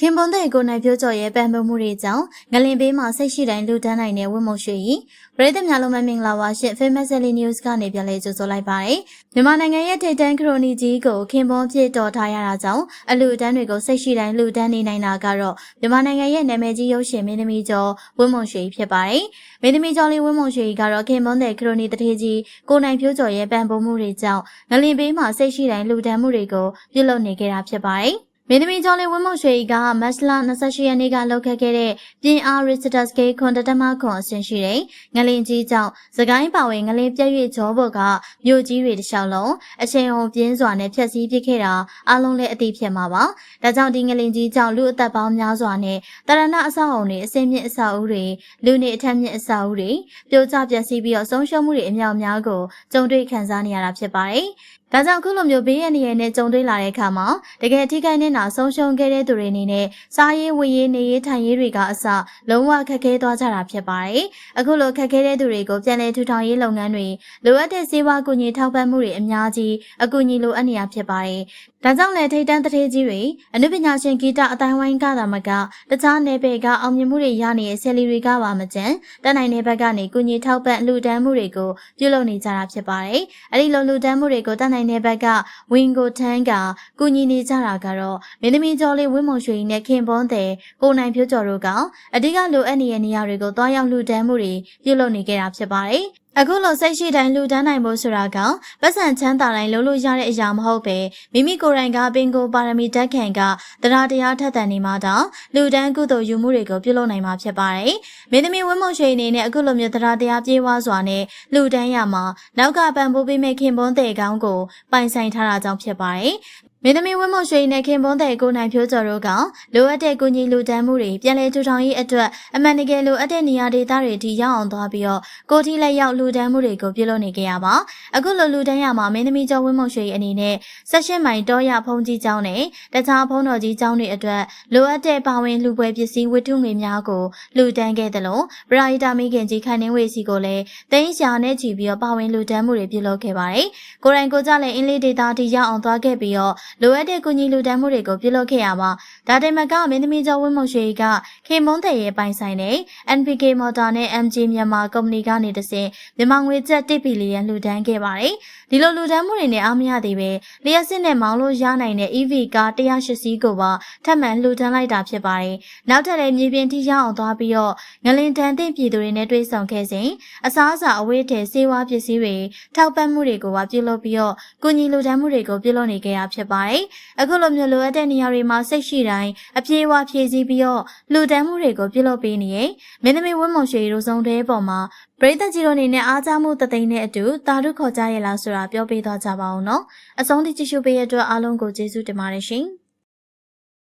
ခင်ပွန်တဲ့ကိုနိုင်ပြောကြော်ရဲ့ပံပုံမှုတွေကြောင့်ငလင်ဘေးမှာစိတ်ရှိတိုင်းလူတန်းနိုင်တဲ့ဝတ်မုံရွှေကြီးပရိသတ်များလုံးမမင်္ဂလာပါရှင် Famous Daily News ကနေပြန်လည်ကြိုဆိုလိုက်ပါတယ်မြန်မာနိုင်ငံရဲ့ထိပ်တန်းခရိုနီကြီးကိုခင်ပွန်ပြည့်တော်ထားရတာကြောင့်အလူတန်းတွေကိုစိတ်ရှိတိုင်းလူတန်းနေနိုင်တာကတော့မြန်မာနိုင်ငံရဲ့နာမည်ကြီးရုပ်ရှင်မင်းသမီးကျော်ဝတ်မုံရွှေကြီးဖြစ်ပါတယ်မင်းသမီးကျော်လေးဝတ်မုံရွှေကြီးကတော့ခင်ပွန်တဲ့ခရိုနီတထေးကြီးကိုနိုင်ပြောကြော်ရဲ့ပံပုံမှုတွေကြောင့်ငလင်ဘေးမှာစိတ်ရှိတိုင်းလူတန်းမှုတွေကိုပြုလုပ်နေကြတာဖြစ်ပါတယ် မင်းသမီးကျော်လေးဝင်းမုံရွှေကမတ်လ28ရက်နေ့ကလောက်ခဲ့ခဲ့တဲ့ပြင်အား Richter Scale ခွန်တတမခွန်အဆင့်ရှိတဲ့ငလင်ကြီးကြောင့်သကိုင်းပါဝင်ငလင်ပြည့်၍ကျောဘော်ကမြို့ကြီးတွေတစ်လျှောက်လုံးအချိန်ဟုန်ပြင်းစွာနဲ့ဖျက်ဆီးပစ်ခဲ့တာအလုံးလည်းအသိဖြစ်မှာပါ။ဒါကြောင့်ဒီငလင်ကြီးကြောင့်လူအသက်ပေါင်းများစွာနဲ့တရဏအဆောက်အုံတွေအစင်းမြင့်အဆောက်အဦတွေလူနေအထက်မြင့်အဆောက်အဦတွေပြိုကျပျက်စီးပြီးတော့ဆုံးရှုံးမှုတွေအများအများကိုကြုံတွေ့ခံစားနေရတာဖြစ်ပါတယ်။ ဒါကြောင့်ခုလိုမျိုးဘေးရန်ရည်နဲ့ကြုံတွေ့လာတဲ့အခါမှာတကယ်ထိခိုက်နေတာဆုံးရှုံးခဲ့တဲ့သူတွေအနေနဲ့စားရေးဝေးရေးနေရေးထိုင်ရေးတွေကအစလုံးဝခက်ခဲသွားကြတာဖြစ်ပါတယ်။အခုလိုခက်ခဲတဲ့သူတွေကိုပြန်လည်ထူထောင်ရေးလုပ်ငန်းတွေလိုအပ်တဲ့စေဝါကူညီထောက်ပံ့မှုတွေအများကြီးအကူအညီလိုအပ်နေရဖြစ်ပါတယ်။ဒါကြောင့်လည်းထိတ်တန်းတထေးကြီးတွေအနုပညာရှင်ဂီတအတိုင်းဝိုင်းကသာမကတခြားနယ်ပယ်ကအောင်မြင်မှုတွေရနေတဲ့ဆယ်လီတွေကပါမကျန်တနိုင်တဲ့ဘက်ကနေကူညီထောက်ပံ့လူဒန်းမှုတွေကိုပြုလုပ်နေကြတာဖြစ်ပါတယ်။အဲဒီလိုလူဒန်းမှုတွေကိုတနိုင်တဲ့ဘက်ကဝင်းကိုထန်းကကူညီနေကြတာကတော့မင်းသမီးကျော်လေးဝင်းမုံရွှေနဲ့ခင်ပွန်းတဲ့ကိုနိုင်ဖြိုးကျော်တို့ကအဓိကလိုအပ်နေတဲ့နေရာတွေကိုတွားရောက်လူဒန်းမှုတွေပြုလုပ်နေကြတာဖြစ်ပါတယ်။ အခုလိုစိတ်ရှိတိုင်းလူတန်းနိုင်ဖို့ဆိုတာကပတ်စံချမ်းသာတိုင်းလုံးလို့ရတဲ့အရာမဟုတ်ပဲမိမိကိုယ်တိုင်ကပင်ကိုပါရမီတက်ခံကတရားတရားထက်သန်နေမှတော့လူတန်းကုသိုလ်ယူမှုတွေကိုပြုလုပ်နိုင်မှာဖြစ်ပါတယ်။မင်းသမီးဝင်းမုံရွှေအနေနဲ့အခုလိုမျိုးတရားတရားပြေးဝစွာနဲ့လူတန်းရမှာနောက်ကပံပိုးပေးမဲ့ခင်ပွန်းတဲ့ကောင်းကိုပိုင်ဆိုင်ထားတာကြောင့်ဖြစ်ပါတယ်။မင်းသမီးဝင်းမွန်ရွှေနဲ့ခင်ပွန်းတဲ့ကိုနိုင်ဖြိုးကျော်တို့ကလိုအပ်တဲ့ကူညီလူတန်းမှုတွေပြန်လည်ထူထောင်ရေးအတွက်အမှန်တကယ်လိုအပ်တဲ့နေရာဒေသတွေထိရောက်အောင်သွားပြီးတော့ကိုထီလက်ရောက်လူတန်းမှုတွေကိုပြုလုပ်နေကြရပါအခုလိုလူတန်းရမှာမင်းသမီးကျော်ဝင်းမွန်ရွှေအနေနဲ့ဆက်ရှင်မိုင်တောရဖုံးကြီးကျောင်းနဲ့တခြားဖုံးတော်ကြီးကျောင်းတွေအတွက်လိုအပ်တဲ့ပါဝင်လူပွဲပစ္စည်းဝတ္ထုငွေများကိုလူတန်းခဲ့တယ်လို့ပရာဟိတာမိခင်ကြီးခိုင်နှင်းဝေစီကိုလည်းတင်းရှာနဲ့ချီပြီးတော့ပါဝင်လူတန်းမှုတွေပြုလုပ်ခဲ့ပါတယ်ကိုရိုင်ကိုကြလည်းအင်းလေးဒေတာထိရောက်အောင်သွားခဲ့ပြီးတော့လိုအပ်တဲ့ကူညီလူတန်းမှုတွေကိုပြုလုပ်ခဲ့ရပါဒါတိုင်မကမင်းသမီးကျော်ဝင်းမုံရွှေကခေမွန်းတဲ့ရဲ့ပိုင်ဆိုင်တဲ့ NPK Motor နဲ့ MG မြန်မာကုမ္ပဏီကနေတဆင့်မြန်မာငွေကျပ်1ဘီလီယံလူတန်းခဲ့ပါတယ်ဒီလိုလူတန်းမှုတွေနဲ့အားမရသေးပဲလျှက်စစ်နဲ့မောင်းလို့ရနိုင်တဲ့ EV ကား108စီးကိုပါထပ်မံလူတန်းလိုက်တာဖြစ်ပါတယ်နောက်ထပ်လည်းမြေပြင်ထိရောက်အောင်သွားပြီးတော့ငလင်တန်တဲ့ပြည်သူတွေနဲ့တွေ့ဆုံခဲ့စဉ်အစားအစာအဝေးထဲစေဝါပစ္စည်းတွေထောက်ပံ့မှုတွေကိုပါပြုလုပ်ပြီးတော့ကုညီလူတန်းမှုတွေကိုပြုလုပ်နေကြရဖြစ်ပါတယ်။အခုလိုမျိုးလိုအပ်တဲ့နေရာတွေမှာစိတ်ရှိတိုင်းအပြေးအဝဖြည့်ဆည်းပြီးတော့လူတန်းမှုတွေကိုပြုလုပ်ပေးနေရင်မင်းသမီးဝင်းမုံရွှေရိုးစုံတဲ့ပေါ်မှာပရိသတ်ကြီးတို့အနေနဲ့အားကြမှုတသိန်းနဲ့အတူတာရုခေါ်ကြရလားဆိုတာပြောပေးသွားကြပါအောင်နော်။အဆုံးထိကြည့်ရှုပေးရတဲ့အတွက်အားလုံးကိုကျေးဇူးတင်ပါတယ်ရှင်။